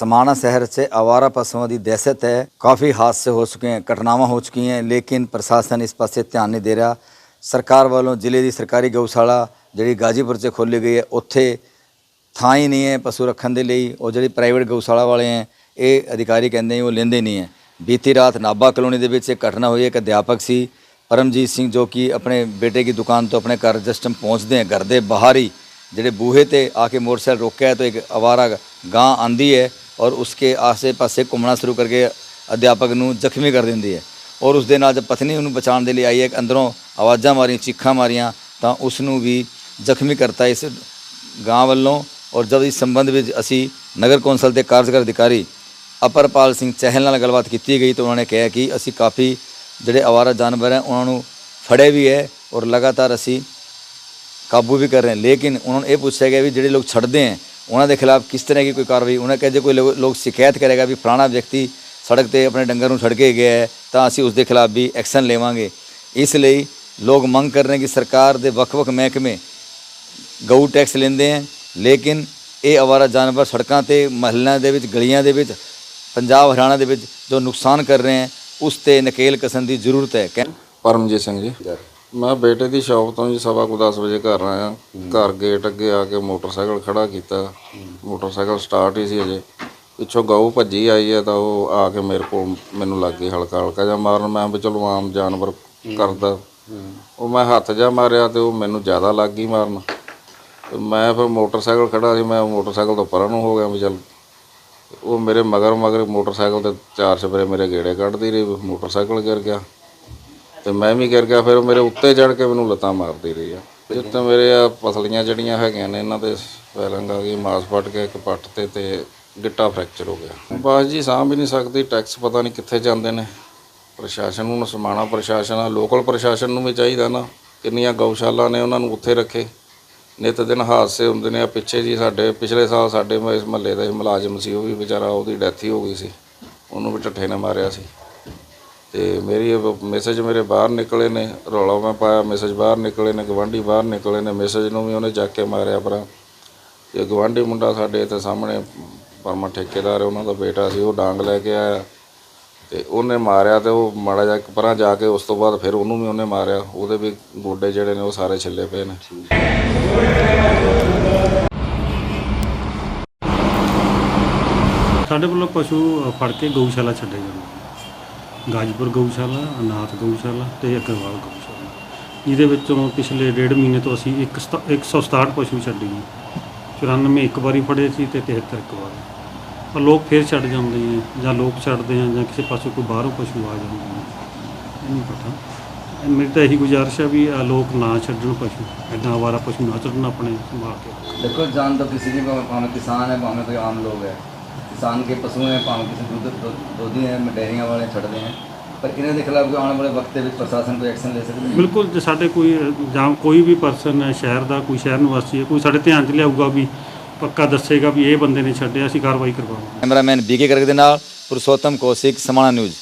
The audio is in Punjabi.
समाना शहर से आवारा पशुओं की दहशत है काफ़ी हादसे हो चुके हैं घटनावां हो चुकी हैं लेकिन प्रशासन इस पासे ਧਿਆਨ ਨਹੀਂ ਦੇ ਰਿਹਾ ਸਰਕਾਰ ਵੱਲੋਂ ਜ਼ਿਲ੍ਹੇ ਦੀ ਸਰਕਾਰੀ ਗਊਸ਼ਾਲਾ ਜਿਹੜੀ ਗਾਜੀਪੁਰ 'ਚ ਖੋਲ੍ਹੀ ਗਈ ਹੈ ਉੱਥੇ ਥਾਂ ਹੀ ਨਹੀਂ ਹੈ ਪਸ਼ੂ ਰੱਖਣ ਦੇ ਲਈ ਉਹ ਜਿਹੜੀ ਪ੍ਰਾਈਵੇਟ ਗਊਸ਼ਾਲਾ ਵਾਲੇ ਹੈ ਇਹ ਅਧਿਕਾਰੀ ਕਹਿੰਦੇ ਨੇ ਉਹ ਲੈਂਦੇ ਨਹੀਂ ਹੈ ਬੀਤੀ ਰਾਤ ਨਾਭਾ ਕਲੋਨੀ ਦੇ ਵਿੱਚ ਇੱਕ ਘਟਨਾ ਹੋਈ ਹੈ ਇੱਕ ਅਧਿਆਪਕ ਸੀ ਪਰਮਜੀਤ ਸਿੰਘ ਜੋ ਕਿ ਆਪਣੇ ਬੇਟੇ ਦੀ ਦੁਕਾਨ ਤੋਂ ਆਪਣੇ ਘਰ ਜਸਟਮ ਪਹੁੰਚਦੇ ਹੈ ਘਰ ਦੇ ਬਾਹਰ ਹੀ ਜਿਹੜੇ ਬੂਹੇ ਤੇ ਆ ਕੇ ਮੋਟਰਸਾਈਕਲ ਰੋਕਿਆ ਹੈ ਤਾਂ ਇੱਕ ਅਵਾਰਾ ਗਾਂ ਆਂਦੀ ਹੈ ਔਰ ਉਸਕੇ ਆਸੇ ਪਾਸੇ ਘੁੰਮਣਾ ਸ਼ੁਰੂ ਕਰਕੇ ਅਧਿਆਪਕ ਨੂੰ ਜ਼ਖਮੀ ਕਰ ਦਿੰਦੀ ਹੈ। ਔਰ ਉਸ ਦੇ ਨਾਲ ਜਦ ਪਤਨੀ ਉਹਨੂੰ ਬਚਾਉਣ ਦੇ ਲਈ ਆਈ ਹੈ ਅੰਦਰੋਂ ਆਵਾਜ਼ਾਂ ਮਾਰੀਆਂ, ਚੀਖਾਂ ਮਾਰੀਆਂ, ਤਾਂ ਉਸ ਨੂੰ ਵੀ ਜ਼ਖਮੀ ਕਰਤਾ ਇਸ ਗਾਂ ਵੱਲੋਂ। ਔਰ ਜਦ ਇਸ ਸੰਬੰਧ ਵਿੱਚ ਅਸੀਂ ਨਗਰ ਕੌਂਸਲ ਦੇ ਕਾਰਜਕਾਰ ਅਧਿਕਾਰੀ ਅਪਰਪਾਲ ਸਿੰਘ ਚਹਿਲ ਨਾਲ ਗੱਲਬਾਤ ਕੀਤੀ ਗਈ ਤਾਂ ਉਹਨਾਂ ਨੇ ਕਿਹਾ ਕਿ ਅਸੀਂ ਕਾਫੀ ਜਿਹੜੇ ਆਵਾਰਾ ਜਾਨਵਰ ਹੈ, ਉਹਨਾਂ ਨੂੰ ਫੜੇ ਵੀ ਹੈ ਔਰ ਲਗਾਤਾਰ ਅਸੀਂ ਕਾਬੂ ਵੀ ਕਰ ਰਹੇ ਹਾਂ। ਲੇਕਿਨ ਉਹਨਾਂ ਨੂੰ ਇਹ ਪੁੱਛਿਆ ਗਿਆ ਵੀ ਜਿਹੜੇ ਲੋਕ ਛੱਡਦੇ ਹੈ ਉਹਨਾਂ ਦੇ ਖਿਲਾਫ ਕਿਸ ਤਰ੍ਹਾਂ ਦੀ ਕੋਈ ਕਾਰਵਾਈ ਉਹਨਾਂ ਕਹੇ ਜੇ ਕੋਈ ਲੋ- ਲੋਕ ਸ਼ਿਕਾਇਤ ਕਰੇਗਾ ਵੀ ਫਲਾਣਾ ਵਿਅਕਤੀ ਸੜਕ ਤੇ ਆਪਣੇ ਡੰਗਰ ਨੂੰ ਛੱਡ ਕੇ ਗਿਆ ਹੈ ਤਾਂ ਅਸੀਂ ਉਸ ਦੇ ਖਿਲਾਫ ਵੀ ਐਕਸ਼ਨ ਲਵਾਂਗੇ। ਇਸ ਲਈ ਲੋਕ ਮੰਗ ਕਰ ਰਹੇ ਕਿ ਸਰਕਾਰ ਦੇ ਵੱਖ-ਵੱਖ ਮਹਿਕਮੇ ਗਊ ਟੈਕਸ ਲੈਂਦੇ ਹੈ ਲੇਕਿਨ ਇਹ ਅਵਾਰਾ ਜਾਨਵਰ ਸੜਕਾਂ ਤੇ ਮਹੱਲਿਆਂ ਦੇ ਵਿੱਚ ਗਲੀਆਂ ਦੇ ਵਿੱਚ ਪੰਜਾਬ ਹਰਿਆਣਾ ਦੇ ਵਿੱਚ ਜੋ ਨੁਕਸਾਨ ਕਰ ਰਹੇ ਹੈ ਉਸ ਤੇ ਨਕੇਲ ਕਸਣ ਦੀ ਜ਼ਰੂਰਤ ਹੈ। ਕਹਿ- ਪਰਮਜੀਤ ਸਿੰਘ ਜੀ। ਮੈਂ ਬੇਟੇ ਦੀ ਸ਼ਾਪ ਤੋਂ ਜੀ ਸਵਾ ਕੁ 10 ਵਜੇ ਘਰ ਆਇਆ। ਘਰ ਗੇਟ ਅੱਗੇ ਆ ਕੇ ਮੋਟਰਸਾਈਕਲ ਖੜਾ ਕੀਤਾ। ਮੋਟਰਸਾਈਕਲ ਸਟਾਰਟ ਹੀ ਸੀ ਅਜੇ ਪਿੱਛੋਂ ਗਊ ਭੱਜੀ ਆਈ ਹੈ ਤਾਂ ਉਹ ਆ ਕੇ ਮੇਰੇ ਕੋਲ ਮੈਨੂੰ ਲੱਗ ਗਈ ਹਲਕਾ ਹਲਕਾ ਜਿਹਾ ਮਾਰਨ। ਮੈਂ ਵੀ ਚਲੋ ਆਮ ਜਾਨਵਰ ਕਰਦਾ। ਉਹ ਮੈਂ ਹੱਥ ਜਾ ਮਾਰਿਆ ਤੇ ਉਹ ਮੈਨੂੰ ਜ਼ਿਆਦਾ ਲੱਗ ਗਈ ਮਾਰਨ। ਤੇ ਮੈਂ ਫਿਰ ਮੋਟਰਸਾਈਕਲ ਖੜਾ ਸੀ। ਮੈਂ ਮੋਟਰਸਾਈਕਲ ਤੋਂ ਪਰਾਂ ਨੂੰ ਹੋ ਗਿਆ ਵੀ ਚੱਲ। ਉਹ ਮੇਰੇ ਮਗਰ ਮਗਰ ਮੋਟਰਸਾਈਕਲ ਤੇ ਚਾਰ ਛਪਰੇ ਮੇਰੇ ਗੇੜੇ ਕੱਢਦੀ ਰਹੀ ਮੋਟਰਸਾਈਕਲ ਗਿਰ ਗਿਆ। ਤੇ ਮੈਂ ਵੀ ਗਿਰ ਗਿਆ, ਫਿਰ ਉਹ ਮੇਰੇ ਉੱਤੇ ਚੜ ਕੇ ਮੈਨੂੰ ਲੱਤਾਂ ਮਾਰਦੀ ਰਹੀ ਆ। ਜਿੱਥੇ ਮੇਰੇ ਆ ਪਸਲੀਆਂ ਜਿਹੜੀਆਂ ਹੈਗੀਆਂ ਨੇ, ਇਹਨਾਂ ਤੇ ਸਵੈਲਿੰਗ ਆ ਗਈ, ਮਾਸ ਫਟ ਗਿਆ ਇੱਕ ਪੱਟ ਤੇ ਤੇ ਗਿੱਟਾ ਫ੍ਰੈਕਚਰ ਹੋ ਗਿਆ। ਬਸ ਜੀ, ਸਾਂਭ ਵੀ ਨਹੀਂ ਸਕਦੀ, ਟੈਕਸ ਪਤਾ ਨਹੀਂ ਕਿੱਥੇ ਜਾਂਦੇ ਨੇ। ਪ੍ਰਸ਼ਾਸਨ ਨੂੰ ਸਮਾਣਾ ਪ੍ਰਸ਼ਾਸਨ ਆ, ਲੋਕਲ ਪ੍ਰਸ਼ਾਸਨ ਨੂੰ ਵੀ ਚਾਹੀਦਾ ਨਾ। ਕਿੰਨੀਆਂ ਗਊਸ਼ਾਲਾ ਨੇ ਉਹਨਾਂ ਨੂੰ ਉੱਥੇ ਰੱਖੇ। ਨਿਤ ਦਿਨ ਹਾਦਸੇ ਹੁੰਦੇ ਨੇ ਆ। ਪਿੱਛੇ ਜੀ ਸਾਡੇ, ਪਿਛਲੇ ਸਾਲ ਸਾਡੇ ਮ- ਇਸ ਮਹੱਲੇ ਦਾ ਮੁਲਾਜ਼ਮ ਸੀ, ਉਹ ਵੀ ਵਿਚਾਰਾ ਉਹਦੀ ਡੈਥ ਹੀ ਹੋ ਗਈ ਸੀ। ਉਹਨੂੰ ਵੀ ਢੱਠੇ ਨੇ ਮਾਰਿਆ ਸੀ। ਅਤੇ ਮੇਰੀ ਮੈਸੇਜ ਮੇਰੇ ਬਾਹਰ ਨਿਕਲੇ ਨੇ, ਰੌਲਾ ਮੈਂ ਪਾਇਆ ਮੈਸੇਜ ਬਾਹਰ ਨਿਕਲੇ ਨੇ ਗਵਾਂਢੀ ਬਾਹਰ ਨਿਕਲੇ ਨੇ ਮੈਸੇਜ ਨੂੰ ਵੀ ਉਹਨੇ ਚੱਕ ਕੇ ਮਾਰਿਆ ਪਰਾਂ ਇਹ ਗਵਾਂਢੀ ਮੁੰਡਾ ਸਾਡੇ ਇੱਥੇ ਸਾਹਮਣੇ ਪਰਮਾ ਠੇਕੇਦਾਰ ਉਹਨਾਂ ਦਾ ਬੇਟਾ ਸੀ, ਉਹ ਡਾਂਗ ਲੈ ਕੇ ਆਇਆ। ਤੇ ਉਹਨੇ ਮਾਰਿਆ ਤੇ ਉਹ ਮਾੜਾ ਜਿਹਾ ਪਰਾਂ ਜਾ ਕੇ ਉਸ ਤੋਂ ਬਾਅਦ ਫਿਰ ਉਹਨੂੰ ਵੀ ਉਹਨੇ ਮਾਰਿਆ। ਉਹਦੇ ਵੀ ਗੋਡੇ ਜਿਹੜੇ ਨੇ ਉਹ ਸਾਰੇ ਛਿੱਲੇ ਪਏ ਨੇ। ਸਾਡੇ ਵੱਲੋਂ ਪਸ਼ੂ ਫੜ ਕੇ ਗਊਸ਼ਾਲਾ ਛੱਡੇ ਜਾਂਦੇ ਗਾਜਪੁਰ ਗਊਸ਼ਾਲਾ, ਅਨਾਥ ਗਊਸ਼ਾਲਾ ਤੇ ਅਗਰਵਾਲ ਗਊਸ਼ਾਲਾ। ਇਹਦੇ ਵਿੱਚੋਂ ਪਿਛਲੇ ਡੇਢ ਮਹੀਨੇ ਤੋਂ ਅਸੀਂ 167 ਪਸ਼ੂ ਛੱਡੇ ਨੇ 94 ਇੱਕ ਵਾਰੀ ਫੜੇ ਸੀ ਤੇ 73 ਇੱਕ ਵਾਰ। ਪਰ ਲੋਕ ਫੇਰ ਛੱਡ ਜਾਂਦੇ ਨੇ ਜਾਂ ਲੋਕ ਛੱਡਦੇ ਆ ਜਾਂ ਕਿਸੇ ਪਾਸੇ ਕੋਈ ਬਾਹਰੋਂ ਪਸ਼ੂ ਆ ਜਾਂਦੇ ਨੇ ਇਹ ਨਹੀਂ ਪਤਾ। ਮੇਰੀ ਤਾਂ ਇਹੀ ਗੁਜ਼ਾਰਿਸ਼ ਆ ਵੀ ਲੋਕ ਨਾ ਛੱਡਣ ਪਸ਼ੂ, ਐਡਾ ਆਵਾਰਾ ਪਸ਼ੂ ਨਾ ਛੱਡਣ ਆਪਣੇ ਸੰਭਾਲ ਕੇ ਦੇਖੋ ਜਾਨ ਤਾਂ ਕਿਸੇ ਦੀ ਭਾਵੇਂ ਕਿਸਾਨ ਹੈ, ਭਾਵੇਂ ਕੋਈ ਆਮ ਲੋਕ ਹੈ। किसान के पशु हैं ਭਾਵੇਂ ਕਿਸੇ ਦੁੱਧ ਦੁੱਧ- ਦੁੱਧੀ ਹੈ ਡੇਅਰੀਆਂ ਵਾਲੇ ਛੱਡਦੇ हैं ਪਰ ਇਹਨਾਂ ਦੇ ਖਿਲਾਫ ਕੋਈ ਆਉਣ ਵਾਲੇ ਵਕਤ ਦੇ ਵਿੱਚ ਪ੍ਰਸ਼ਾਸਨ ਕੋਈ ਐਕਸ਼ਨ ਲੈ ਸਕਦਾ ਹੈ ਬਿਲਕੁਲ ਜੇ ਸਾਡੇ ਕੋਈ ਅ, ਜਾਂ ਕੋਈ ਵੀ ਪਰਸਨ ਹੈ ਸ਼ਹਿਰ ਦਾ ਕੋਈ ਸ਼ਹਿਰ ਨਿਵਾਸੀ ਹੈ ਕੋਈ ਸਾਡੇ ਧਿਆਨ 'ਚ ਲਿਆਊਗਾ ਵੀ ਪੱਕਾ ਦੱਸੇਗਾ ਵੀ ਇਹ ਬੰਦੇ ਨੇ ਛੱਡਿਆ ਅਸੀਂ ਕਾਰਵਾਈ ਕਰਵਾਵਾਂਗੇ ਕੈਮਰਾਮੈਨ ਬੀਕੇ ਕਰਕ ਦੇ ਨਾਲ ਪੁਰਸ਼ੋਤਮ ਕੌਸ਼ਿਕ ਸਮਾਣਾ ਨਿਊਜ਼